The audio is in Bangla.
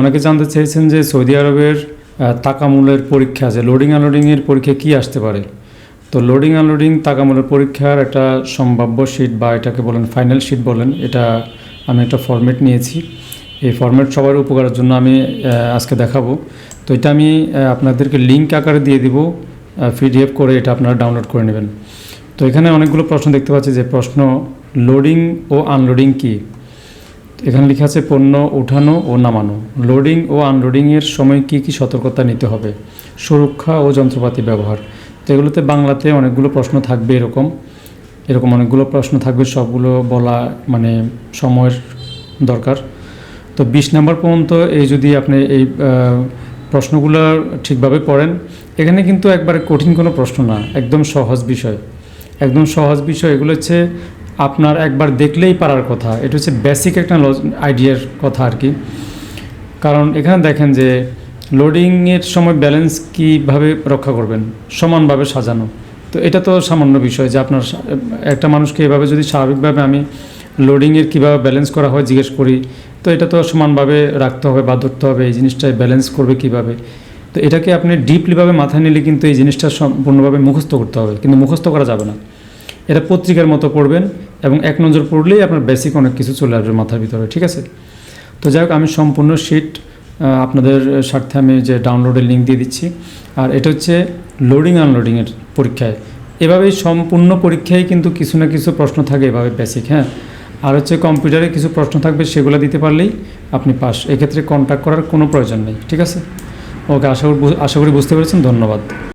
অনেকে জানতে চেয়েছেন যে সৌদি আরবের তাকামুলের পরীক্ষা আছে লোডিং আনলোডিংয়ের পরীক্ষা কি আসতে পারে? তো লোডিং আনলোডিং তাকামুলের পরীক্ষার একটা সম্ভাব্য শিট বা এটাকে বলেন ফাইনাল শিট বলেন, এটা আমি একটা ফরম্যাট নিয়েছি। এই ফরম্যাট সবার উপকারের জন্য আমি আজকে দেখাবো। তো এটা আমি আপনাদেরকে লিঙ্ক আকারে দিয়ে দিব পিডিএফ করে এটা আপনারা ডাউনলোড করে নেবেন। তো এখানে অনেকগুলো প্রশ্ন দেখতে পাচ্ছি, যে প্রশ্ন লোডিং ও আনলোডিং কী? এখানে লেখা আছে পণ্য ওঠানো ও নামানো। লোডিং ও আনলোডিংয়ের সময় কি কি সতর্কতা নিতে হবে? সুরক্ষা ও যন্ত্রপাতি ব্যবহার। তো এগুলোতে বাংলাতে অনেকগুলো প্রশ্ন থাকবে এরকম। এরকম অনেকগুলো প্রশ্ন থাকবে, সবগুলো বলা মানে সময়ের দরকার। তো বিশ নাম্বার পর্যন্ত এই যদি আপনি এই প্রশ্নগুলো ঠিকভাবে পড়েন, এখানে কিন্তু একবারে কঠিন কোনো প্রশ্ন না, একদম সহজ বিষয়। একদম সহজ বিষয় এগুলো হচ্ছে আপনার একবার দেখলেই পারার কথা। এটা হচ্ছে বেসিক একটা আইডিয়ার কথা আর কি। কারণ এখানে দেখেন যে লোডিংয়ের সময় ব্যালেন্স কীভাবে রক্ষা করবেন? সমানভাবে সাজানো। তো এটা তো সামান্য বিষয় যে আপনার একটা মানুষকে এভাবে যদি স্বাভাবিকভাবে আমি লোডিংয়ের কীভাবে ব্যালেন্স করা হয় জিজ্ঞেস করি, তো এটা তো সমানভাবে রাখতে হবে বা ধরতে হবে, এই জিনিসটাই ব্যালেন্স করবে কীভাবে? তো এটাকে আপনি ডিপলিভাবে মাথায় নিলে কিন্তু এই জিনিসটা সম্পূর্ণভাবে মুখস্থ করতে হবে, কিন্তু মুখস্থ করা যাবে না। এটা পত্রিকার মতো পড়বেন এবং এক নজর পড়লেই আপনার বেসিক অনেক কিছু চলে আসবে মাথার ভিতরে, ঠিক আছে? তো যাই হোক, আমি সম্পূর্ণ শিট আপনাদের স্বার্থে আমি যে ডাউনলোডের লিঙ্ক দিয়ে দিচ্ছি। আর এটা হচ্ছে লোডিং আনলোডিংয়ের পরীক্ষায়। এভাবেই সম্পূর্ণ পরীক্ষায় কিন্তু কিছু না কিছু প্রশ্ন থাকে এভাবে বেসিক হ্যাঁ? আর হচ্ছে কম্পিউটারে কিছু প্রশ্ন থাকবে, সেগুলো দিতে পারলেই আপনি পাস এক্ষেত্রে কন্ট্যাক্ট করার কোনো প্রয়োজন নেই, ঠিক আছে? ওকে, আশা করি আশা করি বুঝতে পেরেছেন, ধন্যবাদ।